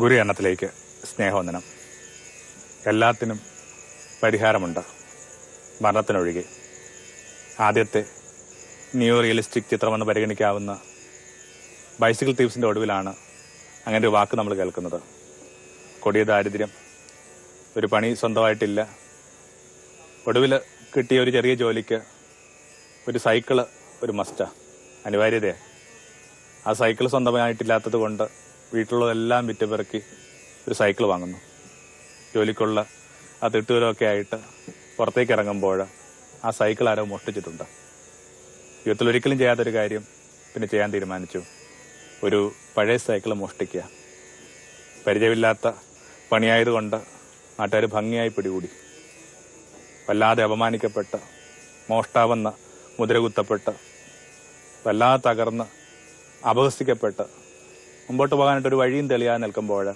ഗുരു എണ്ണത്തിലേക്ക് സ്നേഹവന്ദനം. എല്ലാത്തിനും പരിഹാരമുണ്ട്. മരണത്തിനൊഴികെ. ആദ്യത്തെ ന്യൂ റിയലിസ്റ്റിക് ചിത്രമെന്ന് പരിഗണിക്കാവുന്ന ബൈസിക്കിൾ തീവ്സിന്റെ ഒടുവിലാണ് അങ്ങനെ ഒരു വാക്ക് നമ്മൾ കേൾക്കുന്നത്. കൊടിയ ദാരിദ്ര്യം ഒരു പണി സ്വന്തമായിട്ടില്ല. ഒടുവിൽ കിട്ടിയ ഒരു ചെറിയ ജോലിക്ക് ഒരു സൈക്കിൾ ഒരു മസ്റ്റാണ് അനിവാര്യതയാണ് ആ സൈക്കിൾ സ്വന്തമായിട്ടില്ലാത്തത് കൊണ്ട് വീട്ടിലുള്ളതെല്ലാം വിറ്റ് പെറുക്കി ഒരു സൈക്കിൾ വാങ്ങുന്നു. ജോലിക്കുള്ള ആ തിട്ടൂരമൊക്കെ ആയിട്ട് പുറത്തേക്ക് ഇറങ്ങുമ്പോൾ ആ സൈക്കിൾ ആരോ മോഷ്ടിച്ചിട്ടുണ്ട്. ജീവിതത്തിൽ ഒരിക്കലും ചെയ്യാത്തൊരു കാര്യം പിന്നെ ചെയ്യാൻ തീരുമാനിച്ചു. ഒരു പഴയ സൈക്കിൾ മോഷ്ടിക്കുക. പരിചയമില്ലാത്ത പണിയായതുകൊണ്ട് നാട്ടുകാർ ഭംഗിയായി പിടികൂടി. വല്ലാതെ അപമാനിക്കപ്പെട്ട മോഷ്ടാവെന്ന മുദ്രകുത്തപ്പെട്ട് വല്ലാതെ തകർന്ന് അപഹസിക്കപ്പെട്ട് മുമ്പോട്ട് പോകാനായിട്ട് ഒരു വഴിയും തെളിയാൻ നിൽക്കുമ്പോൾ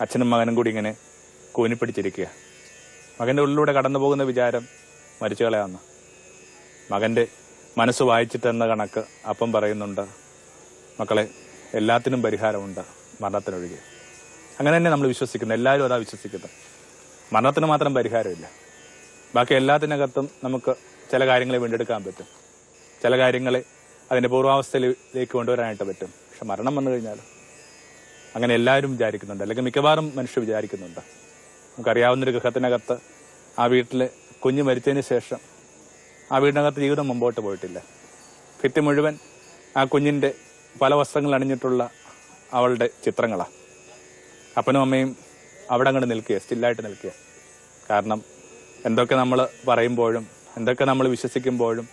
അച്ഛനും മകനും കൂടി ഇങ്ങനെ കൂനിപ്പിടിച്ചിരിക്കുക. മകന്റെ ഉള്ളിലൂടെ കടന്നു പോകുന്ന വിചാരം മരിച്ചു കളയാന്ന് മകന്റെ മനസ്സ് വായിച്ചിട്ടെന്ന കണക്ക് അപ്പം പറയുന്നുണ്ട്. മക്കളെ എല്ലാത്തിനും പരിഹാരമുണ്ട് മരണത്തിനൊഴികെ. അങ്ങനെ തന്നെ നമ്മൾ വിശ്വസിക്കുന്നു. എല്ലാവരും അതാ വിശ്വസിക്കുന്നത് മരണത്തിന് മാത്രം പരിഹാരമില്ല. ബാക്കി എല്ലാത്തിനകത്തും നമുക്ക് ചില കാര്യങ്ങളെ വീണ്ടെടുക്കാൻ പറ്റും. ചില കാര്യങ്ങളെ അതിന്റെ പൂർവാവസ്ഥയിലേക്ക് കൊണ്ടുവരാനായിട്ട് പറ്റും. പക്ഷെ മരണം വന്നു കഴിഞ്ഞാൽ അങ്ങനെ എല്ലാവരും വിചാരിക്കുന്നുണ്ട്. അല്ലെങ്കിൽ മിക്കവാറും മനുഷ്യർ വിചാരിക്കുന്നുണ്ട്. നമുക്കറിയാവുന്നൊരു ഗൃഹത്തിനകത്ത് ആ വീട്ടിലെ കുഞ്ഞ് മരിച്ചതിന് ശേഷം ആ വീടിനകത്ത് ജീവിതം മുമ്പോട്ട് പോയിട്ടില്ല. ഭിത്തി മുഴുവൻ ആ കുഞ്ഞിന്റെ പല വസ്ത്രങ്ങൾ അണിഞ്ഞിട്ടുള്ള അവളുടെ ചിത്രങ്ങളാണ് അപ്പനും അമ്മയും അവിടെ അങ്ങോട്ട് നിൽക്കുക സ്റ്റില്ലായിട്ട് നിൽക്കുക കാരണം എന്തൊക്കെ നമ്മൾ പറയുമ്പോഴും എന്തൊക്കെ നമ്മൾ വിശ്വസിക്കുമ്പോഴും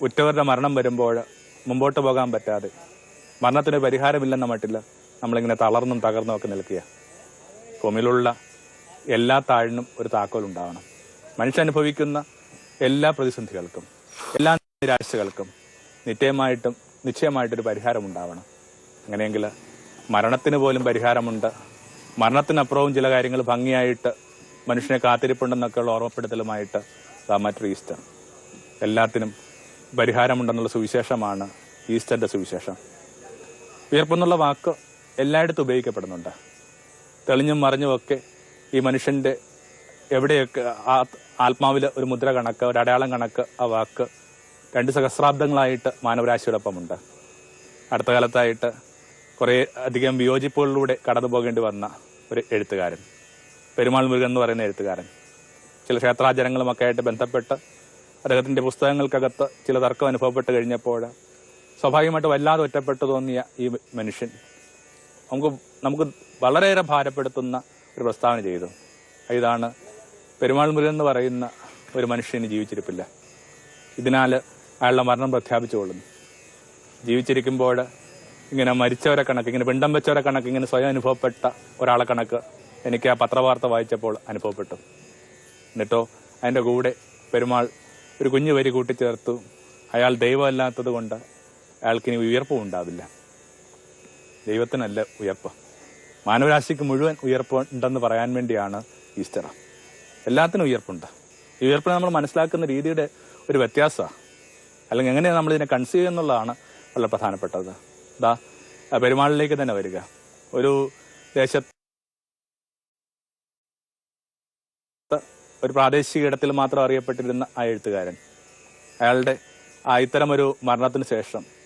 ഉറ്റവരുടെ മരണം വരുമ്പോൾ മുമ്പോട്ട് പോകാൻ പറ്റാതെ മരണത്തിന് പരിഹാരമില്ലെന്ന മട്ടില്ല നമ്മളിങ്ങനെ തളർന്നും തകർന്നും ഒക്കെ നിൽക്കുക. ഭൂമിയിലുള്ള എല്ലാ താഴിനും ഒരു താക്കോൽ ഉണ്ടാവണം. മനുഷ്യൻ അനുഭവിക്കുന്ന എല്ലാ പ്രതിസന്ധികൾക്കും എല്ലാ നിരാശകൾക്കും നിത്യമായിട്ടും നിശ്ചയമായിട്ടൊരു പരിഹാരം ഉണ്ടാവണം. അങ്ങനെയെങ്കിൽ മരണത്തിന് പോലും പരിഹാരമുണ്ട്. മരണത്തിനപ്പുറവും ചില കാര്യങ്ങൾ ഭംഗിയായിട്ട് മനുഷ്യനെ കാത്തിരിപ്പുണ്ടെന്നൊക്കെയുള്ള ഓർമ്മപ്പെടുത്തലുമായിട്ട് ദാമാറ്റർ ഈസ്റ്റർ എല്ലാത്തിനും പരിഹാരമുണ്ടെന്നുള്ള സുവിശേഷമാണ് ഈസ്റ്ററിന്റെ സുവിശേഷം. ഉയർപ്പെന്നുള്ള വാക്ക് എല്ലായിടത്തും ഉപയോഗിക്കപ്പെടുന്നുണ്ട്. തെളിഞ്ഞും മറിഞ്ഞുമൊക്കെ ഈ മനുഷ്യന്റെ എവിടെയൊക്കെ ആത്മാവിൽ ഒരു മുദ്ര കണക്ക് ഒരു അടയാളം കണക്ക് ആ വാക്ക് രണ്ട് സഹസ്രാബ്ദങ്ങളായിട്ട് മാനവരാശിയോടൊപ്പമുണ്ട്. അടുത്ത കാലത്തായിട്ട് കുറേ അധികം വിയോജിപ്പുകളിലൂടെ കടന്നു പോകേണ്ടി വന്ന ഒരു എഴുത്തുകാരൻ പെരുമാൾ മുരുകൻ എന്ന് പറയുന്ന എഴുത്തുകാരൻ. ചില ക്ഷേത്രാചാരങ്ങളുമൊക്കെ ആയിട്ട് ബന്ധപ്പെട്ട് അദ്ദേഹത്തിന്റെ പുസ്തകങ്ങൾക്കകത്ത് ചില തർക്കം അനുഭവപ്പെട്ട് കഴിഞ്ഞപ്പോൾ സ്വാഭാവികമായിട്ട് വല്ലാതെ ഒറ്റപ്പെട്ടു തോന്നിയ ഈ മനുഷ്യൻ നമുക്ക് നമുക്ക് വളരെയേറെ ഭാരപ്പെടുത്തുന്ന ഒരു പ്രസ്താവന ചെയ്തു. ഇതാണ് പെരുമാൾ മുരുകൻ എന്ന് പറയുന്ന ഒരു മനുഷ്യന് ജീവിച്ചിരിപ്പില്ല. ഇതിനാൽ അയാളുടെ മരണം പ്രഖ്യാപിച്ചുകൊള്ളുന്നു ജീവിച്ചിരിക്കുമ്പോൾ ഇങ്ങനെ മരിച്ചവരെ കണക്ക് ഇങ്ങനെ പിണ്ടം വെച്ചവരെ കണക്ക് ഇങ്ങനെ സ്വയം അനുഭവപ്പെട്ട ഒരാളെ കണക്ക് എനിക്ക് ആ പത്രവാർത്ത വായിച്ചപ്പോൾ അനുഭവപ്പെട്ടു. എന്നിട്ടോ അതിന്റെ കൂടെ പെരുമാൾ ഒരു കുഞ്ഞു വരി കൂട്ടിച്ചേർത്തു. അയാൾ ദൈവമല്ലാത്തത് കൊണ്ട് അയാൾക്കിനി ഉയർപ്പും ഉണ്ടാവില്ല. ദൈവത്തിനല്ല ഉയർപ്പ്. മാനവരാശിക്ക് മുഴുവൻ ഉയർപ്പ് ഉണ്ടെന്ന് പറയാൻ വേണ്ടിയാണ് ഈസ്റ്റർ. എല്ലാത്തിനും ഉയർപ്പുണ്ട്. ഈ ഉയർപ്പിനെ നമ്മൾ മനസ്സിലാക്കുന്ന രീതിയുടെ ഒരു വ്യത്യാസമാണ് അല്ലെങ്കിൽ എങ്ങനെയാണ് നമ്മൾ ഇതിനെ കൺസീവ് എന്നുള്ളതാണ് വളരെ പ്രധാനപ്പെട്ടത്. ദാ പെരുമാളിലേക്ക് തന്നെ വരിക. ഒരു ദേശ ഒരു പ്രാദേശിക ഇടത്തിൽ മാത്രം അറിയപ്പെട്ടിരുന്ന ആ എഴുത്തുകാരൻ. അയാളുടെ ആ ഇത്തരമൊരു മരണത്തിന് ശേഷം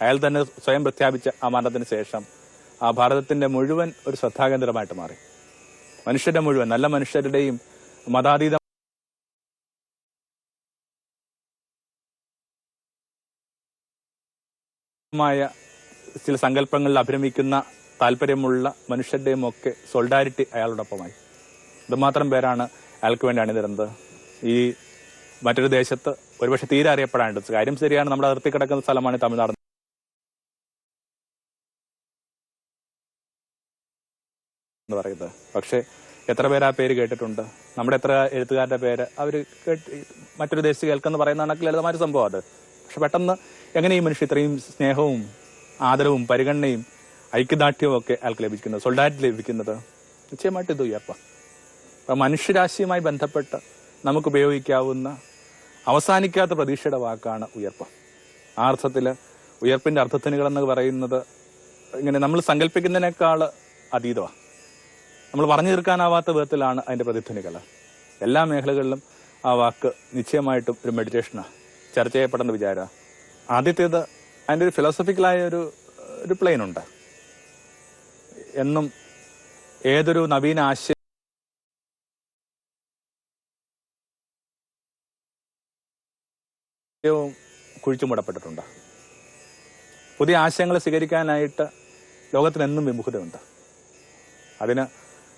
അയാൾ തന്നെ സ്വയം പ്രഖ്യാപിച്ച ആ മരണത്തിന് ശേഷം ആ ഭാരതത്തിന്റെ മുഴുവൻ ഒരു ശ്രദ്ധാകേന്ദ്രമായിട്ട് മാറി. മനുഷ്യരുടെ മുഴുവൻ നല്ല മനുഷ്യരുടെയും മതാതീത മായ ചില സങ്കല്പങ്ങളിൽ അഭിരമിക്കുന്ന താല്പര്യമുള്ള മനുഷ്യരുടെയും ഒക്കെ സോൾഡാരിറ്റി അയാളോടൊപ്പമായി. ഇതുമാത്രം പേരാണ് അയാൾക്ക് വേണ്ടി അണിനിരുന്നത്. ഈ മറ്റൊരു ദേശത്ത് ഒരുപക്ഷെ തീരെ അറിയപ്പെടാണ്ട്. കാര്യം ശരിയാണ് നമ്മുടെ അതിർത്തി കിടക്കുന്ന സ്ഥലമാണ് തമിഴ്നാട്. എന്ന് പറയുന്നത്. പക്ഷെ എത്ര പേര് ആ പേര് കേട്ടിട്ടുണ്ട്? നമ്മുടെ എത്ര എഴുത്തുകാരുടെ പേര്? അവർ കേട്ട് മറ്റൊരു ദേശത്ത് കേൾക്കുന്ന പറയുന്ന കണക്ക് ലളിതമായ സംഭവം അത്. പക്ഷെ പെട്ടെന്ന് എങ്ങനെ ഈ മനുഷ്യൻ ഇത്രയും സ്നേഹവും ആദരവും പരിഗണനയും ഐക്യദാർഢ്യവും ഒക്കെ അയാൾക്ക് ലഭിക്കുന്നത്? സൊൾഡാറ്റ് ലഭിക്കുന്നത്? നിശ്ചയമായിട്ട് ഇത് ഉയർപ്പ. അപ്പം മനുഷ്യരാശിയുമായി ബന്ധപ്പെട്ട് നമുക്ക് ഉപയോഗിക്കാവുന്ന അവസാനിക്കാത്ത പ്രതീക്ഷയുടെ വാക്കാണ് ഉയർപ്പ്. ആ അർത്ഥത്തിൽ ഉയർപ്പിന്റെ അർത്ഥത്തിനുകൾ എന്ന് പറയുന്നത് ഇങ്ങനെ നമ്മൾ സങ്കല്പിക്കുന്നതിനേക്കാൾ അതീതമാണ് നമ്മൾ പറഞ്ഞു തീർക്കാനാവാത്ത വിധത്തിലാണ് അതിന്റെ പ്രതിധ്വനികൾ. എല്ലാ മേഖലകളിലും ആ വാക്ക് നിശ്ചയമായിട്ടും ഒരു മെഡിറ്റേഷനാണ് ചർച്ച ചെയ്യപ്പെടേണ്ട വിചാര. ആദ്യത്തേത് അതിന്റെ ഒരു ഫിലോസഫിക്കലായ ഒരു ഒരു പ്ലെയിൻ ഉണ്ട്. എന്നും ഏതൊരു നവീന ആശയ ആശയവും കുഴിച്ചുമൂടപ്പെട്ടിട്ടുണ്ട് പുതിയ ആശയങ്ങൾ സ്വീകരിക്കാനായിട്ട് ലോകത്തിന് എന്നും വിമുഖതയുണ്ട്. അതിന്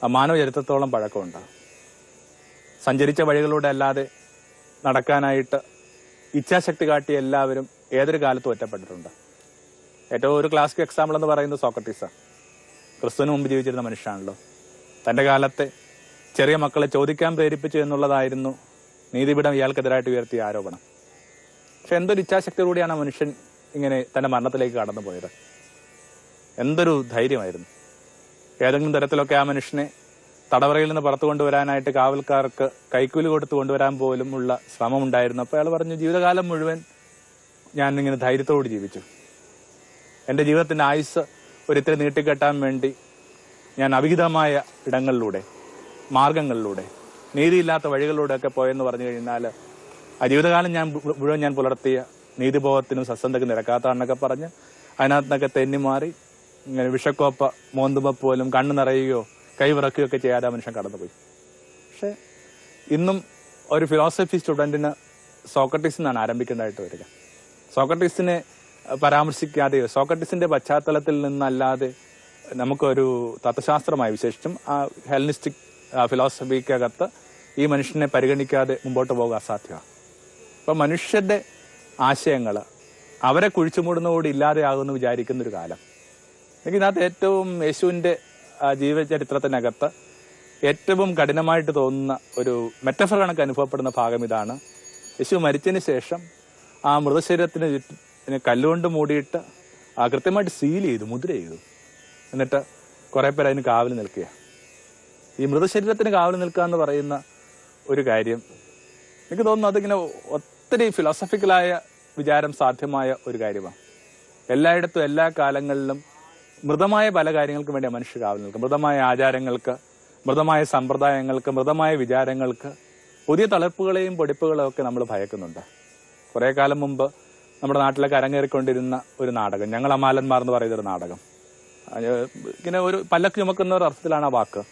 മാനവ ചരിത്രത്തോളം പഴക്കമുണ്ട്. സഞ്ചരിച്ച വഴികളിലൂടെ അല്ലാതെ നടക്കാനായിട്ട് ഇച്ഛാശക്തി കാട്ടിയ എല്ലാവരും ഏതൊരു കാലത്തും ഒറ്റപ്പെട്ടിട്ടുണ്ട്. ഏറ്റവും ഒരു ക്ലാസിക് എക്സാമ്പിൾ എന്ന് പറയുന്നത് സോക്രട്ടീസാണ് ക്രിസ്തുവിന് മുമ്പ് ജീവിച്ചിരുന്ന മനുഷ്യനാണല്ലോ. തന്റെ കാലത്തെ ചെറിയ മക്കളെ ചോദിക്കാൻ പ്രേരിപ്പിച്ചു എന്നുള്ളതായിരുന്നു നീതിപീഠം ഇയാൾക്കെതിരായിട്ട് ഉയർത്തിയ ആരോപണം. പക്ഷെ എന്തൊരു ഇച്ഛാശക്തിയോടെയാണ് മനുഷ്യൻ ഇങ്ങനെ തന്റെ മരണത്തിലേക്ക് കടന്നു പോയത് എന്തൊരു ധൈര്യമായിരുന്നു. ഏതെങ്കിലും തരത്തിലൊക്കെ ആ മനുഷ്യനെ തടവറയിൽ നിന്ന് പുറത്തു കൊണ്ടുവരാനായിട്ട് കാവൽക്കാർക്ക് കൈക്കൂലി കൊടുത്ത് കൊണ്ടുവരാൻ പോലും ഉള്ള ശ്രമം ഉണ്ടായിരുന്നു അപ്പോൾ അയാൾ പറഞ്ഞു ജീവിതകാലം മുഴുവൻ ഞാൻ ഇങ്ങനെ ധൈര്യത്തോട് ജീവിച്ചു. എന്റെ ജീവിതത്തിന്റെ ആയുസ് ഒരിത്തിരി നീട്ടിക്കെട്ടാൻ വേണ്ടി ഞാൻ അവിഹിതമായ ഇടങ്ങളിലൂടെ മാർഗങ്ങളിലൂടെ നീതിയില്ലാത്ത വഴികളിലൂടെയൊക്കെ പോയെന്ന് പറഞ്ഞു കഴിഞ്ഞാൽ ആ ജീവിതകാലം ഞാൻ മുഴുവൻ ഞാൻ പുലർത്തിയ നീതിബോധത്തിനും സസ്സന്ധക്കും നിരക്കാത്തതാണെന്നൊക്കെ പറഞ്ഞ് അതിനകത്തുനിന്നൊക്കെ തെന്നി മാറി ഇങ്ങനെ വിഷക്കോപ്പ മോന്തുമ്പ പോലും കണ്ണ് നിറയുകയോ കൈ ഒക്കെ ചെയ്യാതെ മനുഷ്യൻ കടന്നുപോയി. പക്ഷെ ഇന്നും ഒരു ഫിലോസഫി സ്റ്റുഡന്റിന് സോക്രട്ടീസിൽ നിന്നാണ് ആരംഭിക്കേണ്ടതായിട്ട് വരിക. സോക്രട്ടീസിനെ പരാമർശിക്കാതെയോ സോക്രട്ടീസിന്റെ പശ്ചാത്തലത്തിൽ നിന്നല്ലാതെ നമുക്കൊരു തത്വശാസ്ത്രമായി വിശേഷിച്ചും ആ ഹെലനിസ്റ്റിക് ഫിലോസഫിക്കകത്ത് ഈ മനുഷ്യനെ പരിഗണിക്കാതെ മുമ്പോട്ട് പോകാൻ അസാധ്യമാണ്. അപ്പം മനുഷ്യന്റെ ആശയങ്ങൾ അവരെ കുഴിച്ചുമൂടുന്നതോട് ഇല്ലാതെയാകുമെന്ന് വിചാരിക്കുന്നൊരു കാലം. എനിക്ക് ഇതിനകത്ത് ഏറ്റവും യേശുവിന്റെ ജീവചരിത്രത്തിനകത്ത് ഏറ്റവും കഠിനമായിട്ട് തോന്നുന്ന ഒരു മെറ്റഫർ കണക്ക് അനുഭവപ്പെടുന്ന ഭാഗം ഇതാണ്. യേശു മരിച്ചതിന് ശേഷം ആ മൃതശരീരത്തിന് ചുറ്റും കല്ലുകൊണ്ട് മൂടിയിട്ട് ആ കൃത്യമായിട്ട് സീൽ ചെയ്തു മുദ്ര ചെയ്തു. എന്നിട്ട് കുറേ പേര് അതിന് കാവൽ നിൽക്കുക ഈ മൃതശരീരത്തിന് കാവൽ നിൽക്കുക എന്ന് പറയുന്ന ഒരു കാര്യം എനിക്ക് തോന്നുന്നു അതിങ്ങനെ ഒത്തിരി ഫിലോസഫിക്കലായ വിചാരം സാധ്യമായ ഒരു കാര്യമാണ്. എല്ലായിടത്തും എല്ലാ കാലങ്ങളിലും മൃതമായ പല കാര്യങ്ങൾക്കും വേണ്ടി മനുഷ്യർ കാവൽ നിൽക്കും മൃതമായ ആചാരങ്ങൾക്ക് മൃതമായ സമ്പ്രദായങ്ങൾക്ക് മൃതമായ വിചാരങ്ങൾക്ക് പുതിയ തളർപ്പുകളെയും പൊടിപ്പുകളെയും ഒക്കെ നമ്മൾ ഭയക്കുന്നുണ്ട്. കുറേ കാലം മുമ്പ് നമ്മുടെ നാട്ടിലൊക്കെ അരങ്ങേറിക്കൊണ്ടിരുന്ന ഒരു നാടകം ഞങ്ങൾ അമാലന്മാർ എന്ന് പറയുന്ന ഒരു നാടകം ഇങ്ങനെ ഒരു പല്ലക്ക് ചുമക്കുന്ന ഒരു അർത്ഥത്തിലാണ് ആ വാക്ക്.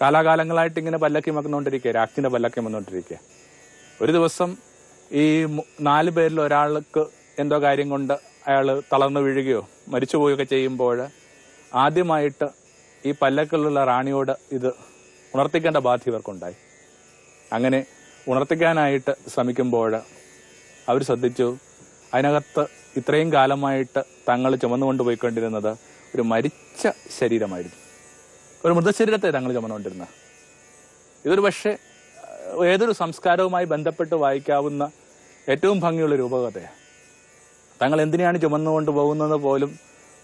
കാലാകാലങ്ങളായിട്ട് ഇങ്ങനെ പല്ലക്ക് ചുമക്കുന്നുകൊണ്ടിരിക്കുക രാജ്ഞിന്റെ പല്ലക്കി ചുമന്നുകൊണ്ടിരിക്കുക ഒരു ദിവസം ഈ നാല് പേരിൽ ഒരാൾക്ക് എന്തോ കാര്യം കൊണ്ട് അയാൾ തളർന്നു വീഴുകയോ മരിച്ചുപോവുകയൊക്കെ ചെയ്യുമ്പോൾ ആദ്യമായിട്ട് ഈ പല്ലക്കിലുള്ള റാണിയോട് ഇത് ഉണർത്തിക്കേണ്ട ബാധ്യത ഇവർക്കുണ്ടായി. അങ്ങനെ ഉണർത്തിക്കാനായിട്ട് ശ്രമിക്കുമ്പോൾ അവർ ശ്രദ്ധിച്ചു അതിനകത്ത് ഇത്രയും കാലമായിട്ട് തങ്ങൾ ചുമന്നുകൊണ്ട് പോയിക്കൊണ്ടിരുന്നത് ഒരു മരിച്ച ശരീരമായിരുന്നു. ഒരു മൃതശരീരത്തെ തങ്ങൾ ചുമന്നുകൊണ്ടിരുന്നത്. ഇതൊരു പക്ഷേ ഏതൊരു സംസ്കാരവുമായി ബന്ധപ്പെട്ട് വായിക്കാവുന്ന ഏറ്റവും ഭംഗിയുള്ള രൂപകഥയാണ്. തങ്ങൾ എന്തിനാണ് ചുമന്നുകൊണ്ട് പോകുന്നത് പോലും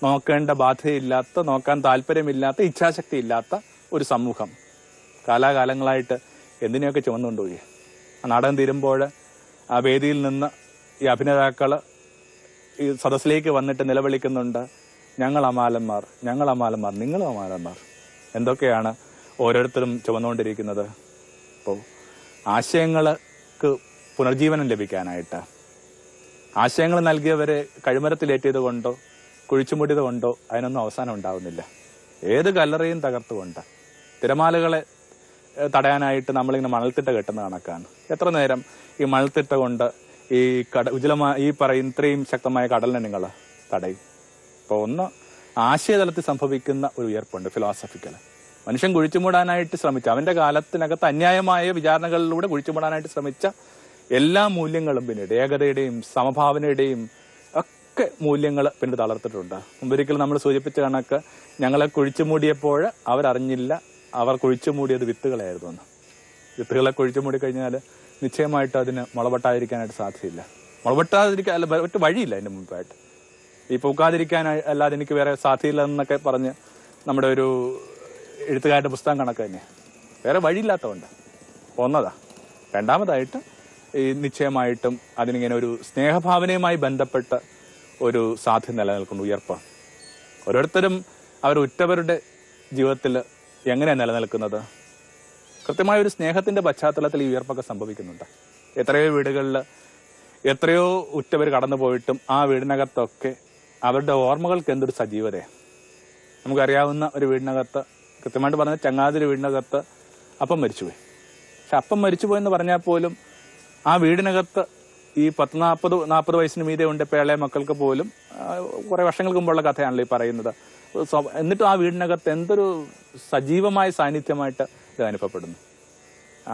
നോക്കേണ്ട ബാധ്യതയില്ലാത്ത നോക്കാൻ താല്പര്യമില്ലാത്ത ഇച്ഛാശക്തി ഇല്ലാത്ത ഒരു സമൂഹം. കാലാകാലങ്ങളായിട്ട് എന്തിനെയൊക്കെ ചുമന്നുകൊണ്ടുപോയി ആ നാടകം തീരുമ്പോൾ ആ വേദിയിൽ നിന്ന് ഈ അഭിനേതാക്കൾ ഈ സദസ്സിലേക്ക് വന്നിട്ട് നിലവിളിക്കുന്നുണ്ട് ഞങ്ങൾ അമാലന്മാർ ഞങ്ങൾ അമാലന്മാർ നിങ്ങൾ അമാലന്മാർ. എന്തൊക്കെയാണ് ഓരോരുത്തരും ചുമന്നുകൊണ്ടിരിക്കുന്നത്? അപ്പോൾ ആശയങ്ങൾക്ക് പുനർജീവനം ലഭിക്കാനായിട്ട് ആശയങ്ങൾ നൽകിയവരെ കഴിമരത്തിലേറ്റിയത് കൊണ്ടോ കുഴിച്ചുമുടിയത് കൊണ്ടോ അതിനൊന്നും അവസാനം ഉണ്ടാവുന്നില്ല. ഏത് കല്ലറയും തകർത്തുകൊണ്ട് തിരമാലകളെ തടയാനായിട്ട് നമ്മളിങ്ങനെ മണൽത്തിട്ട കെട്ടുന്ന കണക്കാണ്. എത്ര നേരം ഈ മണൽത്തിട്ട കൊണ്ട് ഈ കട ഉജ്ജലമായ ഈ പറയും ഇത്രയും ശക്തമായ കടലിനെ നിങ്ങൾ തടയും. അപ്പോൾ ഒന്ന് ആശയതലത്തിൽ സംഭവിക്കുന്ന ഒരു ഉയർപ്പുണ്ട് ഫിലോസഫിക്കൽ മനുഷ്യൻ കുഴിച്ചുമൂടാനായിട്ട് ശ്രമിച്ച. അവന്റെ കാലത്തിനകത്ത് അന്യായമായ വിചാരണകളിലൂടെ കുഴിച്ചുമൂടാനായിട്ട് ശ്രമിച്ച എല്ലാ മൂല്യങ്ങളും പിന്നീട് ഏകതയുടെയും സമഭാവനയുടെയും ഒക്കെ മൂല്യങ്ങൾ പിന്നീട് തളർത്തിട്ടുണ്ട്. മുമ്പൊരിക്കൽ നമ്മൾ സൂചിപ്പിച്ച കണക്ക് ഞങ്ങളെ കുഴിച്ചു മൂടിയപ്പോൾ അവരറിഞ്ഞില്ല അവർ കുഴിച്ചു മൂടിയത് വിത്തുകളായിരുന്നു എന്ന്. വിത്തുകളെ കുഴിച്ചു മൂടി കഴിഞ്ഞാൽ നിശ്ചയമായിട്ട് അതിന് മുളപൊട്ടാതിരിക്കാനായിട്ട് സാധ്യതയില്ല. മുളപൊട്ടാതിരിക്കാൻ അല്ല മറ്റു വഴിയില്ല അതിന്റെ മുമ്പായിട്ട്. ഈ പൂക്കാതിരിക്കാൻ അല്ലാതെ എനിക്ക് വേറെ സാധ്യതയില്ല എന്നൊക്കെ പറഞ്ഞ് നമ്മുടെ ഒരു എഴുത്തുകാരുടെ പുസ്തകം കണക്ക് തന്നെ വേറെ വഴിയില്ലാത്തതുകൊണ്ട്. ഒന്നതാ. രണ്ടാമതായിട്ട് ഈ നിശ്ചയമായിട്ടും അതിനിങ്ങനെ ഒരു സ്നേഹഭാവനയുമായി ബന്ധപ്പെട്ട ഒരു സാധ്യത നിലനിൽക്കുന്നു ഉയർപ്പ് ഓരോരുത്തരും അവർ ഉറ്റവരുടെ ജീവിതത്തിൽ എങ്ങനെയാണ് നിലനിൽക്കുന്നത്? കൃത്യമായ ഒരു സ്നേഹത്തിന്റെ പശ്ചാത്തലത്തിൽ ഈ ഉയർപ്പൊക്കെ സംഭവിക്കുന്നുണ്ട്. എത്രയോ വീടുകളിൽ എത്രയോ ഉറ്റവർ കടന്നു പോയിട്ടും ആ വീടിനകത്തൊക്കെ അവരുടെ ഓർമ്മകൾക്ക് എന്തൊരു സജീവതയാണ് നമുക്കറിയാവുന്ന ഒരു വീടിനകത്ത് കൃത്യമായിട്ട് പറഞ്ഞ ചങ്ങാതിരി വീടിനകത്ത് അപ്പം മരിച്ചുപോയി. പക്ഷെ അപ്പം മരിച്ചുപോയെന്ന് പറഞ്ഞാൽ പോലും ആ വീടിനകത്ത് ഈ പത്ത് നാൽപ്പത് നാൽപ്പത് വയസ്സിന് മീതെ ഉണ്ട് പേളെ മക്കൾക്ക് പോലും കുറെ വർഷങ്ങൾക്ക് മുമ്പുള്ള കഥയാണല്ലോ ഈ പറയുന്നത്. എന്നിട്ടും ആ വീടിനകത്ത് എന്തൊരു സജീവമായ സാന്നിധ്യമായിട്ട് ഇത് അനുഭവപ്പെടുന്നു.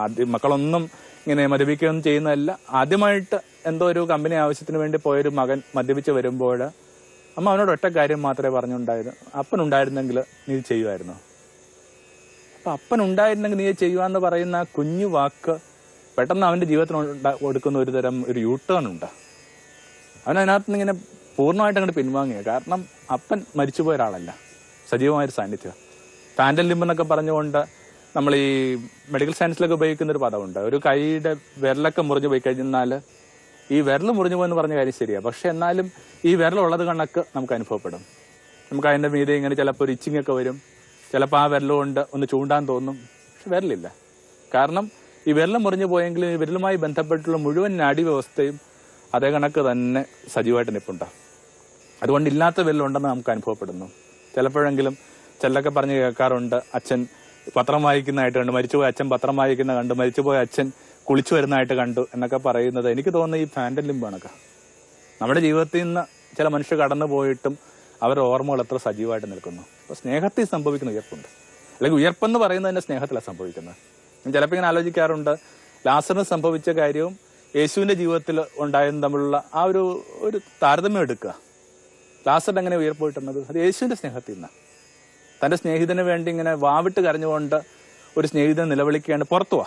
ആദ്യം മക്കളൊന്നും ഇങ്ങനെ മദ്യപിക്കുകയൊന്നും ചെയ്യുന്നതല്ല. ആദ്യമായിട്ട് എന്തോ ഒരു കമ്പനി ആവശ്യത്തിന് വേണ്ടി പോയൊരു മകൻ മദ്യപിച്ച് വരുമ്പോൾ അമ്മ അവനോട് ഒറ്റ കാര്യം മാത്രമേ പറഞ്ഞുണ്ടായിരുന്നു അപ്പൻ ഉണ്ടായിരുന്നെങ്കിൽ നീ ചെയ്യുമായിരുന്നു അപ്പൊ അപ്പൻ ഉണ്ടായിരുന്നെങ്കിൽ നീ ചെയ്യുക എന്ന് പറയുന്ന കുഞ്ഞു വാക്ക് പെട്ടെന്ന് അവന്റെ ജീവിതത്തിന് ഉണ്ടാ- കൊടുക്കുന്ന ഒരു തരം ഒരു യൂട്ടേൺ ടേൺ ഉണ്ട്. അവൻ അതിനകത്ത് നിന്ന് ഇങ്ങനെ പൂർണമായിട്ട് അങ്ങോട്ട് പിൻവാങ്ങിയ. കാരണം അപ്പൻ മരിച്ചുപോയ ഒരാളല്ല. സജീവമായൊരു സാന്നിധ്യം. ടാൻഡൽ ലിംബ് എന്നൊക്കെ പറഞ്ഞുകൊണ്ട് നമ്മൾ ഈ മെഡിക്കൽ സയൻസിലൊക്കെ ഉപയോഗിക്കുന്ന ഒരു പദമുണ്ട്. ഒരു കൈയുടെ വിരലൊക്കെ മുറിഞ്ഞു പോയി കഴിഞ്ഞാൽ ഈ വിരൽ മുറിഞ്ഞു പോയെന്ന് പറഞ്ഞ കാര്യം ശരിയാണ് പക്ഷെ എന്നാലും ഈ വിരലുള്ളത് കണക്ക് നമുക്ക് അനുഭവപ്പെടും. നമുക്ക് അതിന്റെ മീതെ ഇങ്ങനെ ചിലപ്പോൾ ഒരു ഇച്ചിങ് ഒക്കെ വരും. ചിലപ്പോൾ ആ വിരലുകൊണ്ട് ഒന്ന് ചൂണ്ടാൻ തോന്നും. പക്ഷെ വിരലില്ല. കാരണം ഈ വിരലം മുറിഞ്ഞു പോയെങ്കിലും ഈ വിരലുമായി ബന്ധപ്പെട്ടുള്ള മുഴുവൻ നാഡി വ്യവസ്ഥയും അതേ കണക്ക് തന്നെ സജീവമായിട്ട് നിൽപ്പുണ്ടാവും അതുകൊണ്ട് ഇല്ലാത്ത വിരലുണ്ടെന്ന് നമുക്ക് അനുഭവപ്പെടുന്നു. ചിലപ്പോഴെങ്കിലും ചിലരൊക്കെ പറഞ്ഞ് കേൾക്കാറുണ്ട് അച്ഛൻ പത്രം വായിക്കുന്നതായിട്ട് കണ്ടു മരിച്ചുപോയ അച്ഛൻ പത്രം വായിക്കുന്ന കണ്ടു മരിച്ചുപോയ അച്ഛൻ കുളിച്ചു വരുന്നതായിട്ട് കണ്ടു എന്നൊക്കെ പറയുന്നത് എനിക്ക് തോന്നുന്നത് ഈ ഫാന്റൻ ലിംബാണൊക്കെ നമ്മുടെ ജീവിതത്തിൽ നിന്ന് ചില മനുഷ്യർ കടന്നു പോയിട്ടും അവരുടെ ഓർമ്മകൾ എത്ര സജീവമായിട്ട് നിൽക്കുന്നു. അപ്പോൾ സ്നേഹത്തിൽ സംഭവിക്കുന്ന ഉയർപ്പുണ്ട്. അല്ലെങ്കിൽ ഉയർപ്പെന്ന് പറയുന്നത് തന്നെ സ്നേഹത്തിലാണ് സംഭവിക്കുന്നത്. ചിലപ്പോൾ ഇങ്ങനെ ആലോചിക്കാറുണ്ട്. ലാസറിന് സംഭവിച്ച കാര്യവും യേശുവിന്റെ ജീവിതത്തിൽ ഉണ്ടായതും തമ്മിലുള്ള ആ ഒരു ഒരു താരതമ്യം എടുക്കുക ലാസറിന് എങ്ങനെ ഉയർപ്പ് കിട്ടുന്നത് അത് യേശുവിന്റെ സ്നേഹത്തിൽ നിന്ന് തന്റെ സ്നേഹിതന് വേണ്ടി ഇങ്ങനെ വാവിട്ട് കരഞ്ഞുകൊണ്ട് ഒരു സ്നേഹിതൻ നിലവിളിക്കുകയാണ്. പുറത്തു വാ.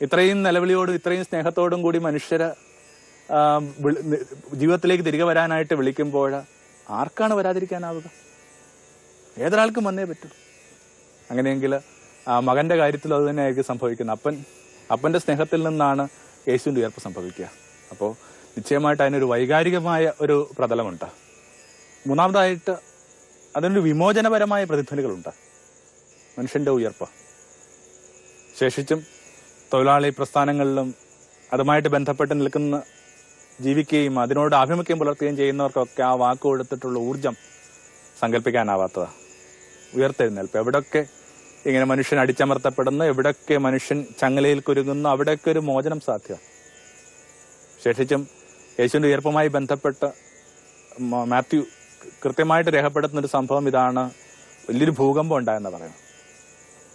ഇത്രയും നിലവിളിയോടും ഇത്രയും സ്നേഹത്തോടും കൂടി മനുഷ്യരെ ജീവിതത്തിലേക്ക് തിരികെ വരാനായിട്ട് വിളിക്കുമ്പോൾ ആർക്കാണ് വരാതിരിക്കാനാവുക? ഏതൊരാൾക്കും വന്നേ പറ്റൂ. അങ്ങനെയെങ്കിൽ മകന്റെ കാര്യത്തിൽ അത് തന്നെയായിരിക്കും സംഭവിക്കുന്നത്. അപ്പൻ അപ്പന്റെ സ്നേഹത്തിൽ നിന്നാണ് യേശുവിന്റെ ഉയർപ്പ് സംഭവിക്കുക. അപ്പോൾ നിശ്ചയമായിട്ട് അതിനൊരു വൈകാരികമായ ഒരു പ്രതലമുണ്ട്. മൂന്നാമതായിട്ട് അതിനൊരു വിമോചനപരമായ പ്രതിധ്വനികളുണ്ട്. മനുഷ്യന്റെ ഉയർപ്പ്. ശേഷിച്ചും തൊഴിലാളി പ്രസ്ഥാനങ്ങളിലും അതുമായിട്ട് ബന്ധപ്പെട്ട് നിൽക്കുന്ന ജീവിക്കുകയും അതിനോട് ആഭിമുഖ്യം പുലർത്തുകയും ചെയ്യുന്നവർക്കൊക്കെ ആ വാക്ക് കൊടുത്തിട്ടുള്ള ഊർജം സങ്കല്പിക്കാനാവാത്തതാണ് ഉയർത്തെഴുന്നേൽപ്പ്. എവിടൊക്കെ ഇങ്ങനെ മനുഷ്യൻ അടിച്ചമർത്തപ്പെടുന്നു എവിടൊക്കെ മനുഷ്യൻ ചങ്ങലയിൽ കുരുങ്ങുന്നു അവിടെയൊക്കെ ഒരു മോചനം സാധ്യമാണ് ശേഷിച്ചും യേശുവിന്റെ ഉയർപ്പുമായി ബന്ധപ്പെട്ട് മാത്യു കൃത്യമായിട്ട് രേഖപ്പെടുത്തുന്ന ഒരു സംഭവം ഇതാണ്. വലിയൊരു ഭൂകമ്പം ഉണ്ടായെന്ന് പറയുന്നത്.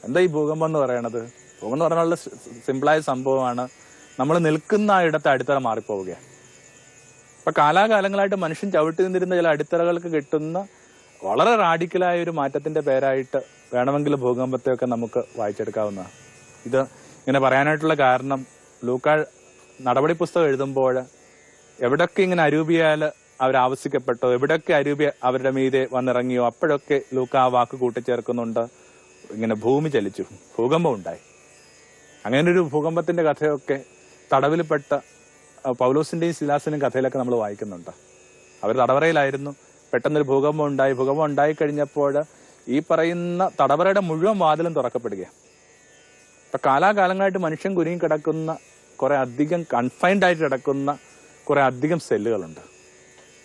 എന്താ ഈ ഭൂകമ്പം എന്ന് പറയണത്? ഭൂകമ്പം എന്ന് പറഞ്ഞാൽ സിമ്പിളായ സംഭവമാണ്. നമ്മൾ നിൽക്കുന്ന ഇടത്തെ അടിത്തറ മാറിപ്പോവുകയാണ്. ഇപ്പൊ കാലാകാലങ്ങളായിട്ട് മനുഷ്യൻ ചവിട്ടി നിന്നിരുന്ന ചില അടിത്തറകൾക്ക് കിട്ടുന്ന വളരെ റാഡിക്കലായ ഒരു മാറ്റത്തിന്റെ പേരായിട്ട് വേണമെങ്കിൽ ഭൂകമ്പത്തെയൊക്കെ നമുക്ക് വായിച്ചെടുക്കാവുന്നതാണ് ഇത് ഇങ്ങനെ പറയാനായിട്ടുള്ള കാരണം ലൂക്കാൾ നടപടി പുസ്തകം എഴുതുമ്പോൾ എവിടൊക്കെ ഇങ്ങനെ അരൂപിയാൽ അവരാവശ്യപ്പെട്ടോ എവിടൊക്കെ അരൂപി അവരുടെ മീതെ വന്നിറങ്ങിയോ അപ്പോഴൊക്കെ ലൂക്ക ആ വാക്ക് കൂട്ടിച്ചേർക്കുന്നുണ്ട്. ഇങ്ങനെ ഭൂമി ചലിച്ചു. ഭൂകമ്പം ഉണ്ടായി. അങ്ങനെ ഒരു ഭൂകമ്പത്തിന്റെ കഥയൊക്കെ തടവിൽപ്പെട്ട പൗലോസിന്റെയും സിലാസിന്റെയും കഥയിലൊക്കെ നമ്മൾ വായിക്കുന്നുണ്ട്. അവർ തടവറയിലായിരുന്നു. പെട്ടെന്നൊരു ഭൂകമ്പം ഉണ്ടായി. ഭൂകമ്പം ഉണ്ടായി കഴിഞ്ഞപ്പോൾ ഈ പറയുന്ന തടവറയുടെ മുഴുവൻ വാതിലും തുറക്കപ്പെടുകയാണ് ഇപ്പൊ കാലാകാലങ്ങളായിട്ട് മനുഷ്യൻ കുരുങ്ങി കിടക്കുന്ന കുറെ അധികം കൺഫൈൻഡ് ആയിട്ട് കിടക്കുന്ന കുറെ അധികം സെല്ലുകളുണ്ട്.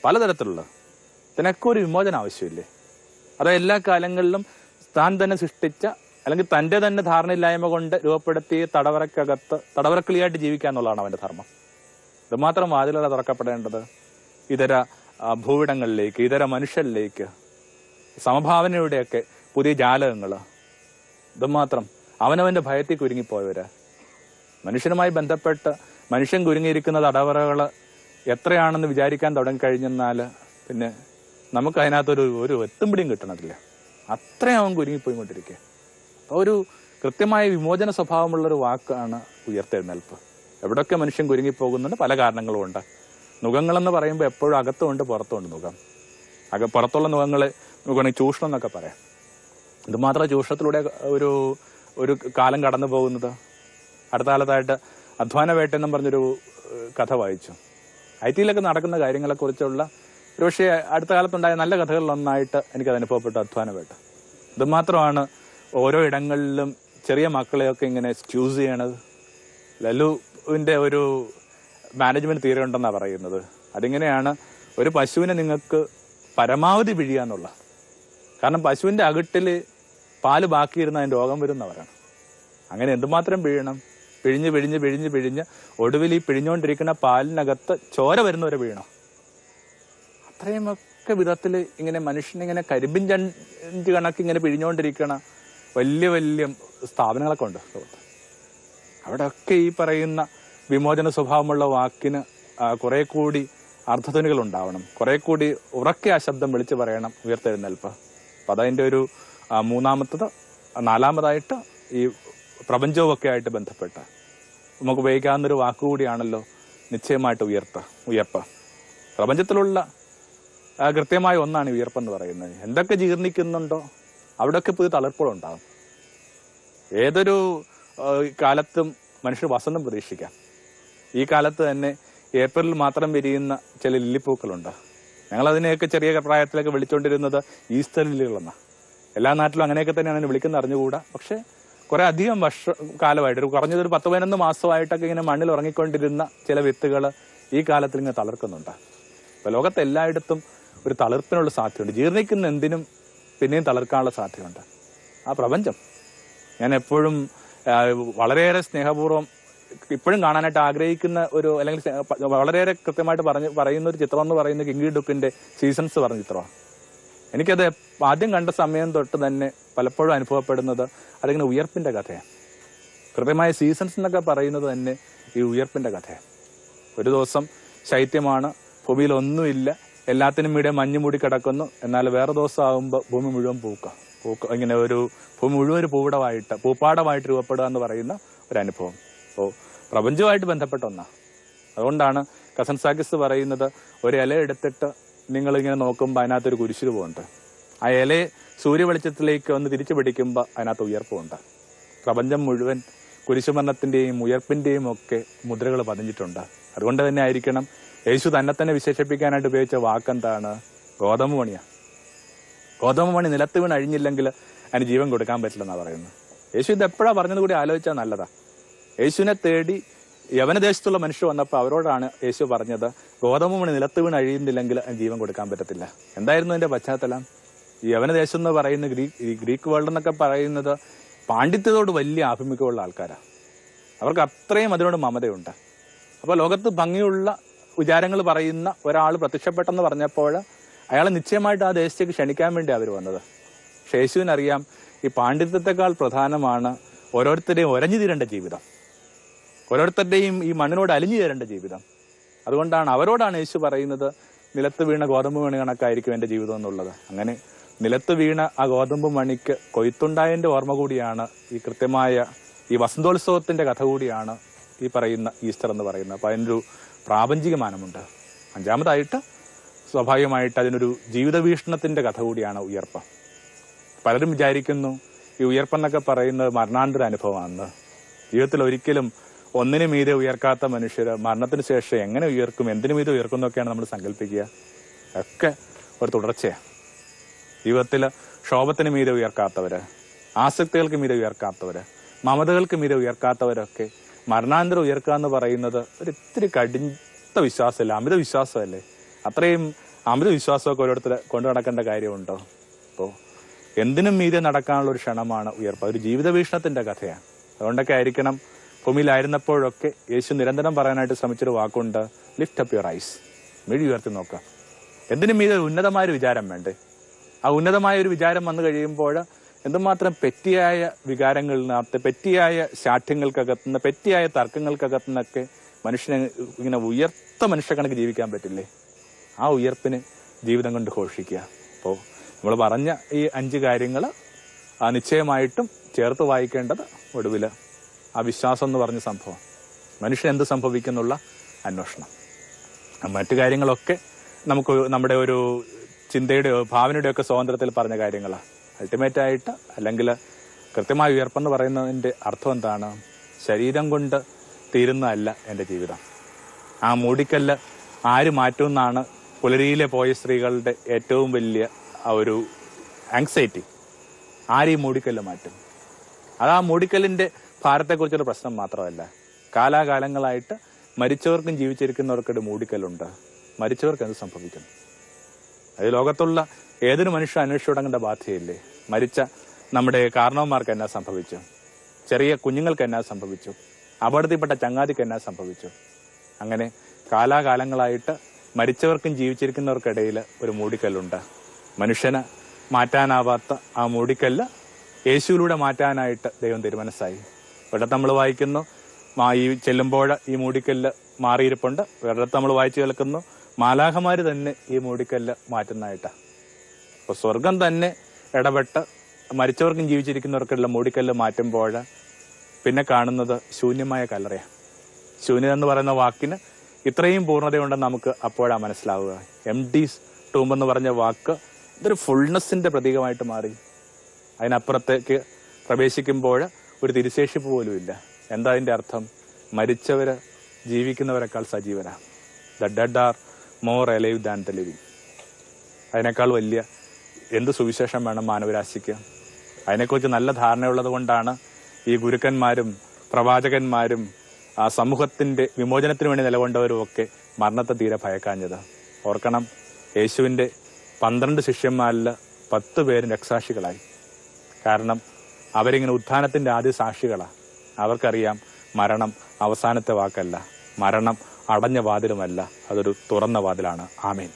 പലതരത്തിലുള്ള. ഇതിനൊക്കെ ഒരു വിമോചനം ആവശ്യമില്ലേ? അതോ എല്ലാ കാലങ്ങളിലും താൻ തന്നെ സൃഷ്ടിച്ച അല്ലെങ്കിൽ തന്റെ തന്നെ ധാരണയില്ലായ്മ കൊണ്ട് രൂപപ്പെടുത്തിയ തടവറക്കകത്ത് തടവറക്കിളിയായിട്ട് ജീവിക്കുക എന്നുള്ളതാണ് അവന്റെ ധർമ്മം. ഇതുമാത്രം വാതിലുകൾ തുറക്കപ്പെടേണ്ടത്. ഇതര ഭൂവിടങ്ങളിലേക്ക് ഇതര മനുഷ്യരിലേക്ക് സമഭാവനയുടെയൊക്കെ പുതിയ ജാലകങ്ങൾ ഇതുമാത്രം അവനവന്റെ ഭയത്തിൽ കുരുങ്ങിപ്പോയവര്. മനുഷ്യനുമായി ബന്ധപ്പെട്ട് മനുഷ്യൻ കുരുങ്ങിയിരിക്കുന്ന തടവറകൾ എത്രയാണെന്ന് വിചാരിക്കാൻ തുടങ്ങിക്കഴിഞ്ഞെന്നാൽ പിന്നെ നമുക്ക് അതിനകത്തൊരു ഒരു എത്തുംപിടിയും കിട്ടണതില്ല. അത്രയും അവൻ കുരുങ്ങിപ്പോയിക്കൊണ്ടിരിക്കുക. അപ്പോൾ ഒരു കൃത്യമായ വിമോചന സ്വഭാവമുള്ളൊരു വാക്കാണ് ഉയർത്തെഴുന്നേൽപ്പ്. എവിടൊക്കെ മനുഷ്യൻ കുരുങ്ങിപ്പോകുന്നുണ്ട് പല കാരണങ്ങളും ഉണ്ട് നുഖങ്ങളെന്ന് പറയുമ്പോൾ എപ്പോഴും അകത്തുമുണ്ട് പുറത്തുമുണ്ട് നുഖം അക പുറത്തുള്ള നുഖങ്ങളെ നമുക്ക് വേണമെങ്കിൽ ചൂഷണം എന്നൊക്കെ പറയാം. ഇതുമാത്രം ചൂഷണത്തിലൂടെ ഒരു ഒരു കാലം കടന്നു പോകുന്നത്. അടുത്ത കാലത്തായിട്ട് അധ്വാന എന്നും പറഞ്ഞൊരു കഥ വായിച്ചു. ഐ ടിയിലൊക്കെ നടക്കുന്ന കാര്യങ്ങളെക്കുറിച്ചുള്ള ഒരുപക്ഷെ അടുത്ത കാലത്തുണ്ടായ നല്ല കഥകളിലൊന്നായിട്ട് എനിക്കത് അനുഭവപ്പെട്ടു അധ്വാന വേട്ട. ഇതുമാത്രമാണ് ഓരോ ഇടങ്ങളിലും ചെറിയ മക്കളെയൊക്കെ ഇങ്ങനെ എക്സ്ക്യൂസ് ചെയ്യണത്. ലലുവിന്റെ ഒരു മാനേജ്മെന്റ് തീരെ ഉണ്ടെന്നാണ് പറയുന്നത്. അതിങ്ങനെയാണ് ഒരു പശുവിനെ നിങ്ങൾക്ക് പരമാവധി പിഴിയാന്നുള്ള കാരണം പശുവിന്റെ അകിട്ടിൽ പാൽ ബാക്കിയിരുന്ന അതിന് രോഗം വരുന്നവരാണ്. അങ്ങനെ എന്തുമാത്രം പിഴണം പിഴിഞ്ഞ് പിഴിഞ്ഞ് പിഴിഞ്ഞ് പിഴിഞ്ഞ് ഒടുവിൽ ഈ പിഴിഞ്ഞുകൊണ്ടിരിക്കുന്ന പാലിനകത്ത് ചോര വരുന്നവരെ പിഴണം അത്രയുമൊക്കെ വിധത്തിൽ ഇങ്ങനെ മനുഷ്യനിങ്ങനെ കരിമ്പിൻ ചഞ്ച് കണക്ക് ഇങ്ങനെ പിഴിഞ്ഞുകൊണ്ടിരിക്കണ വലിയ വലിയ സ്ഥാപനങ്ങളൊക്കെ ഉണ്ട്. അവിടെയൊക്കെ ഈ പറയുന്ന വിമോചന സ്വഭാവമുള്ള വാക്കിന് കുറെ കൂടി അർത്ഥധ്വനികൾ ഉണ്ടാവണം. കുറെ കൂടി ഉറക്കെ ആ ശബ്ദം വിളിച്ചു പറയണം. ഉയർത്തെഴുന്നേൽപ്പ്. അപ്പൊ അതതിന്റെ ഒരു മൂന്നാമത്തത് നാലാമതായിട്ട് ഈ പ്രപഞ്ചവുമൊക്കെ ആയിട്ട് ബന്ധപ്പെട്ട. നമുക്ക് ഉപയോഗിക്കാവുന്ന ഒരു വാക്കുകൂടിയാണല്ലോ നിശ്ചയമായിട്ട് ഉയർത്ത ഉയർപ്പ്. പ്രപഞ്ചത്തിലുള്ള കൃത്യമായ ഒന്നാണ് ഉയർപ്പെന്ന് പറയുന്നത്. എന്തൊക്കെ ജീർണിക്കുന്നുണ്ടോ അവിടെയൊക്കെ പുതിയ തളർപ്പുകളുണ്ടാകും. ഏതൊരു കാലത്തും മനുഷ്യർ വസന്തം പ്രതീക്ഷിക്കാം. ഈ കാലത്ത് തന്നെ ഏപ്രിലിൽ മാത്രം വിരിയുന്ന ചില ലില്ലിപ്പൂക്കളുണ്ട്. ഞങ്ങൾ അതിനെയൊക്കെ ചെറിയ പ്രായത്തിലൊക്കെ വിളിച്ചുകൊണ്ടിരുന്നത് ഈസ്റ്റർ ലില്ലികളെന്ന എല്ലാ നാട്ടിലും അങ്ങനെയൊക്കെ തന്നെയാണ് വിളിക്കുന്നത് അറിഞ്ഞുകൂടാ. പക്ഷെ കുറെ അധികം വർഷ കാലമായിട്ട് ഒരു കുറഞ്ഞത് ഒരു പത്ത് പതിനൊന്ന് മാസമായിട്ടൊക്കെ ഇങ്ങനെ മണ്ണിൽ ഉറങ്ങിക്കൊണ്ടിരുന്ന ചില വിത്തുകൾ ഈ കാലത്തിൽ ഇങ്ങനെ തളർക്കുന്നുണ്ട്. ഇപ്പൊ ലോകത്ത് എല്ലായിടത്തും ഒരു തളിർപ്പിനുള്ള സാധ്യതയുണ്ട്. ജീർണിക്കുന്ന എന്തിനും പിന്നെയും തളർക്കാനുള്ള സാധ്യതയുണ്ട്. ആ പ്രപഞ്ചം. ഞാൻ എപ്പോഴും വളരെയേറെ സ്നേഹപൂർവം ഇപ്പോഴും കാണാനായിട്ട് ആഗ്രഹിക്കുന്ന ഒരു അല്ലെങ്കിൽ വളരെയേറെ കൃത്യമായിട്ട് പറഞ്ഞ് പറയുന്ന ഒരു ചിത്രം എന്ന് പറയുന്നത് കിങ്കി ഡുക്കിന്റെ സീസൺസ് പറഞ്ഞ ചിത്രമാണ്. എനിക്കത് ആദ്യം കണ്ട സമയം തൊട്ട് തന്നെ പലപ്പോഴും അനുഭവപ്പെടുന്നത് അതിങ്ങനെ ഉയർപ്പിന്റെ കഥയാണ്. കൃത്യമായ സീസൺസ് എന്നൊക്കെ പറയുന്നത് തന്നെ ഈ ഉയർപ്പിന്റെ കഥയാണ്. ഒരു ദിവസം ശൈത്യമാണ് ഭൂമിയിൽ ഒന്നുമില്ല എല്ലാത്തിനും ഇവിടെ മഞ്ഞ് മൂടി കിടക്കുന്നു എന്നാൽ വേറെ ദിവസം ആകുമ്പോൾ ഭൂമി മുഴുവൻ പൂക്ക പൂക്ക ഇങ്ങനെ ഒരു ഭൂമി മുഴുവൻ ഒരു പൂവിടമായിട്ട് പൂപ്പാടമായിട്ട് രൂപപ്പെടുക എന്ന് പറയുന്ന ഒരു അനുഭവം. അപ്പോൾ പ്രപഞ്ചവുമായിട്ട് ബന്ധപ്പെട്ട ഒന്നാണ് അതുകൊണ്ടാണ് കസൻ സാഗിസ് പറയുന്നത് ഒരു ഇല എടുത്തിട്ട് നിങ്ങളിങ്ങനെ നോക്കുമ്പോൾ അതിനകത്തൊരു കുരിശിൽ പോകുന്നുണ്ട് ആ ഇലയെ സൂര്യവെളിച്ചത്തിലേക്ക് ഒന്ന് തിരിച്ചു പിടിക്കുമ്പോൾ അതിനകത്ത് ഉയർപ്പുണ്ട് പ്രപഞ്ചം മുഴുവൻ കുരിശുമരണത്തിന്റെയും ഉയർപ്പിന്റെയും ഒക്കെ മുദ്രകൾ പതിഞ്ഞിട്ടുണ്ട്. അതുകൊണ്ട് തന്നെ ആയിരിക്കണം യേശു തന്നെ തന്നെ വിശേഷിപ്പിക്കാനായിട്ട് ഉപയോഗിച്ച വാക്കെന്താണ്? ഗോതമ്പ് മണിയാണ് ഗോതമ്പ് മണി നിലത്ത് വീണ് അഴിഞ്ഞില്ലെങ്കിൽ അതിന് ജീവൻ കൊടുക്കാൻ പറ്റില്ലെന്നാണ് പറയുന്നത്. യേശു ഇത് എപ്പോഴാണ് പറഞ്ഞത് കൂടി ആലോചിച്ചാൽ നല്ലതാ. യേശുവിനെ തേടി യവനദേശത്തുള്ള മനുഷ്യർ വന്നപ്പോൾ അവരോടാണ് യേശു പറഞ്ഞത് ഗോതമ്പ് മണി നിലത്ത് വീണ് അഴിയുന്നില്ലെങ്കിൽ ജീവൻ കൊടുക്കാൻ പറ്റത്തില്ല. എന്തായിരുന്നു അതിന്റെ പശ്ചാത്തലം? യവനദേശം എന്ന് പറയുന്ന ഗ്രീക്ക് ഗ്രീക്ക് വേൾഡ് എന്നൊക്കെ പറയുന്നത് പാണ്ഡിത്യത്തോട് വലിയ ആഭിമുഖ്യമുള്ള ആൾക്കാരാണ്. അവർക്ക് അത്രയും അതിനോട് മമതയുണ്ട്. അപ്പോൾ ലോകത്ത് ഭംഗിയുള്ള വിചാരങ്ങൾ പറയുന്ന ഒരാൾ പ്രത്യക്ഷപ്പെട്ടെന്ന് പറഞ്ഞപ്പോൾ അയാളെ നിശ്ചയമായിട്ട് ആ ദേശത്തേക്ക് ക്ഷണിക്കാൻ വേണ്ടി അവർ വന്നത്. യേശുവിനറിയാം ഈ പാണ്ഡിത്യത്തെക്കാൾ പ്രധാനമാണ് ഓരോരുത്തരെയും ഒരഞ്ഞു തീരേണ്ട ജീവിതം. ഓരോരുത്തരുടെയും ഈ മണ്ണിനോട് അലിഞ്ഞു ചേരേണ്ട ജീവിതം. അതുകൊണ്ടാണ് അവരോടാണ് യേശു പറയുന്നത് നിലത്ത് വീണ ഗോതമ്പ് മണി കണക്കായിരിക്കും എന്റെ ജീവിതം എന്നുള്ളത്. അങ്ങനെ നിലത്ത് വീണ ആ ഗോതമ്പ് മണിക്ക് കൊയ്ത്തുണ്ടായതിന്റെ ഓർമ്മ കൂടിയാണ് ഈ കൃത്യമായ ഈ വസന്തോത്സവത്തിന്റെ കഥ കൂടിയാണ് ഈ പറയുന്ന ഈസ്റ്റർ എന്ന് പറയുന്നത്. അപ്പോൾ അതിനൊരു പ്രാപഞ്ചിക മാനമുണ്ട്. അഞ്ചാമതായിട്ട് സ്വാഭാവികമായിട്ട് അതിനൊരു ജീവിത വീക്ഷണത്തിന്റെ കഥ കൂടിയാണ് ഉയർപ്പ്. പലരും വിചാരിക്കുന്നു ഈ ഉയർപ്പെന്നൊക്കെ പറയുന്നത് മരണാന്തര അനുഭവമാണെന്ന്. ജീവിതത്തിൽ ഒരിക്കലും ഒന്നിനു മീതെ ഉയർക്കാത്ത മനുഷ്യർ മരണത്തിന് ശേഷം എങ്ങനെ ഉയർക്കും എന്തിനു മീതെ ഉയർക്കും എന്നൊക്കെയാണ് നമ്മൾ സങ്കല്പിക്കുക. ഒക്കെ ഒരു തുടർച്ചയാണ് ജീവിതത്തിൽ ക്ഷോഭത്തിന് മീതെ ഉയർക്കാത്തവര് ആസക്തികൾക്ക് മീതെ ഉയർക്കാത്തവര് മമതകൾക്ക് മീതെ ഉയർക്കാത്തവരൊക്കെ മരണാന്തരം ഉയർക്കുക എന്ന് പറയുന്നത് ഒരു ഇത്തിരി വിശ്വാസമല്ല? അമിത വിശ്വാസമല്ലേ? അത്രയും അമിത വിശ്വാസമൊക്കെ ഓരോരുത്തർ കൊണ്ടു നടക്കേണ്ട കാര്യമുണ്ടോ? അപ്പോൾ എന്തിനും മീതെ നടക്കാനുള്ള ഒരു ക്ഷണമാണ് ഉയർപ്പ്. ഒരു ജീവിത ഭീഷണത്തിന്റെ കഥയാണ് അതുകൊണ്ടൊക്കെ ആയിരിക്കണം ഭൂമിയിലായിരുന്നപ്പോഴൊക്കെ യേശു നിരന്തരം പറയാനായിട്ട് ശ്രമിച്ചൊരു വാക്കുണ്ട് ലിഫ്റ്റ് അപ്പ് യുവർ ഐസ് മിഴി ഉയർത്തി നോക്കുക. എന്തിനും മീതെ ഉന്നതമായ ഒരു വിചാരം വേണ്ടേ? ആ ഉന്നതമായ ഒരു വിചാരം വന്നു കഴിയുമ്പോൾ എന്തുമാത്രം പെറ്റിയായ വികാരങ്ങളിനകത്ത് പെറ്റിയായ ശാഠ്യങ്ങൾക്കകത്തുനിന്ന് പെറ്റിയായ തർക്കങ്ങൾക്കകത്തുനിന്നൊക്കെ മനുഷ്യനെ ഇങ്ങനെ ഉയർത്ത മനുഷ്യക്കണക്ക് ജീവിക്കാൻ പറ്റില്ലേ? ആ ഉയർപ്പിന് ജീവിതം കൊണ്ട് ഘോഷിക്കുക. അപ്പോൾ നമ്മൾ പറഞ്ഞ ഈ അഞ്ച് കാര്യങ്ങൾ നിശ്ചയമായിട്ടും ചേർത്ത് വായിക്കേണ്ടത് ഒടുവിൽ ആ വിശ്വാസം എന്ന് പറഞ്ഞ സംഭവം. മനുഷ്യൻ എന്ത് സംഭവിക്കുന്നുള്ള അന്വേഷണം. മറ്റു കാര്യങ്ങളൊക്കെ നമുക്ക് നമ്മുടെ ഒരു ചിന്തയുടെയോ ഭാവനയുടെയോ ഒക്കെ സ്വാതന്ത്ര്യത്തിൽ പറഞ്ഞ കാര്യങ്ങളാണ്. അൾട്ടിമേറ്റ് ആയിട്ട് അല്ലെങ്കിൽ കൃത്യമായ ഉയർപ്പെന്ന് പറയുന്നതിന്റെ അർത്ഥം എന്താണ്? ശരീരം കൊണ്ട് തീരുന്നതല്ല എന്റെ ജീവിതം. ആ മൂടിക്കല്ല് ആര് മാറ്റുമെന്നാണ് പുലരിയിലെ പോയ സ്ത്രീകളുടെ ഏറ്റവും വലിയ ആ ഒരു ആങ്സൈറ്റി ആര് മൂടിക്കല്ല് മാറ്റും? അത് ആ മൂടിക്കല്ലിന്റെ ഭാരത്തെക്കുറിച്ചൊരു പ്രശ്നം മാത്രമല്ല കാലാകാലങ്ങളായിട്ട് മരിച്ചവർക്കും ജീവിച്ചിരിക്കുന്നവർക്കൊരു മൂടിക്കലുണ്ട് മരിച്ചവർക്ക് എന്ത് സംഭവിക്കും അത് ലോകത്തുള്ള ഏതൊരു മനുഷ്യ അന്വേഷിച്ചു തുടങ്ങേണ്ട ബാധ്യതയില്ലേ? മരിച്ച നമ്മുടെ കാരണവന്മാർക്ക് എന്നാ സംഭവിച്ചു? ചെറിയ കുഞ്ഞുങ്ങൾക്ക് എന്നാ സംഭവിച്ചു? അപകടത്തിൽപ്പെട്ട ചങ്ങാതിക്ക് എന്നാ സംഭവിച്ചു? അങ്ങനെ കാലാകാലങ്ങളായിട്ട് മരിച്ചവർക്കും ജീവിച്ചിരിക്കുന്നവർക്കിടയിൽ ഒരു മൂടിക്കല്ലുണ്ട്. മനുഷ്യന് മാറ്റാനാവാത്ത ആ മൂടിക്കല്ല് യേശുവിലൂടെ മാറ്റാനായിട്ട് ദൈവം തീരുമാനസായി ഇവിടെ നമ്മൾ വായിക്കുന്നു. ഈ ചെല്ലുമ്പോൾ ഈ മൂടിക്കല്ല് മാറിയിരിപ്പുണ്ട്. വേറെ നമ്മൾ വായിച്ചു കേൾക്കുന്നു. മാലാഹമാര് തന്നെ ഈ മൂടിക്കല്ല് മാറ്റുന്നതായിട്ടാണ് അപ്പോൾ സ്വർഗം തന്നെ ഇടപെട്ട് മരിച്ചവർക്കും ജീവിച്ചിരിക്കുന്നവർക്കുള്ള മൂടിക്കല്ല് മാറ്റുമ്പോൾ പിന്നെ കാണുന്നത് ശൂന്യമായ കല്ലറയാണ് ശൂന്യത എന്ന് പറയുന്ന വാക്കിന് ഇത്രയും പൂർണതയുണ്ടെന്ന് നമുക്ക് അപ്പോഴാണ് മനസ്സിലാവുക. എം ഡി ടൂം എന്ന് പറഞ്ഞ വാക്ക് ഇതൊരു ഫുൾനെസ്സിന്റെ പ്രതീകമായിട്ട് മാറി. അതിനപ്പുറത്തേക്ക് പ്രവേശിക്കുമ്പോൾ ഒരു തിരിശേഷിപ്പ് പോലും ഇല്ല. എന്താ അതിന്റെ അർത്ഥം? മരിച്ചവർ ജീവിക്കുന്നവരെക്കാൾ സജീവനാണ് the dead are more alive than the living അതിനേക്കാൾ വലിയ എന്ത് സുവിശേഷം വേണം മാനവരാശിക്ക്? അതിനെക്കുറിച്ച് നല്ല ധാരണയുള്ളത് കൊണ്ടാണ് ഈ ഗുരുക്കന്മാരും പ്രവാചകന്മാരും ആ സമൂഹത്തിന്റെ വിമോചനത്തിന് വേണ്ടി നിലകൊണ്ടവരും ഒക്കെ മരണത്തെ തീരെ ഭയക്കാഞ്ഞത്. ഓർക്കണം യേശുവിന്റെ പന്ത്രണ്ട് ശിഷ്യന്മാരിൽ പത്ത് പേരും രക്സാക്ഷികളായി. കാരണം അവരിങ്ങനെ ഉത്ഥാനത്തിന്റെ ആദ്യ സാക്ഷികളാണ് അവർക്കറിയാം മരണം അവസാനത്തെ വാക്കല്ല. മരണം അടഞ്ഞ വാതിലുമല്ല. അതൊരു തുറന്ന വാതിലാണ്. ആമേൻ.